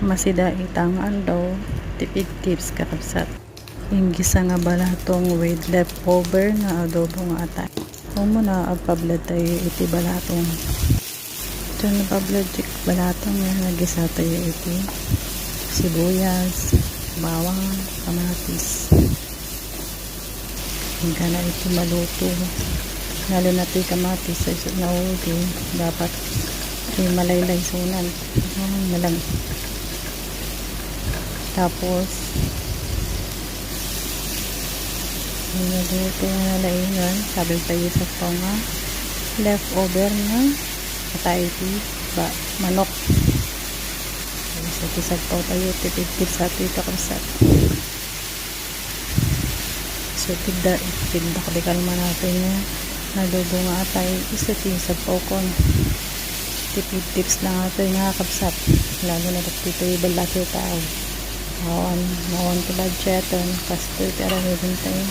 masida itangan daw tipid tips kakabsat yung gisa nga balatong with leftover na adobo nga atay. O mo na agpablad tayo iti balatong ito na pablad chik balatong nga nagisa tayo iti sibuyas bawang kamatis. Hingga na iti maluto. Lalo na iti kamatis sa isot na uwi dapat iti malaylay sunan. Ano na lang tapos Niluto na nalaingan. Sabi tayo sa tonga. Leftover na kataiti ba manok. Sa tisag po tayo tipid sa tita kasat. So tigda tigda kabikal man natin nga nadugo nga tayo isa tisag po kon. Tipid tips natin nga kapsat. Lalo na dito yung balaki tao. Mawan, mawan ko budgeton. Kasto iti aramitin tayo.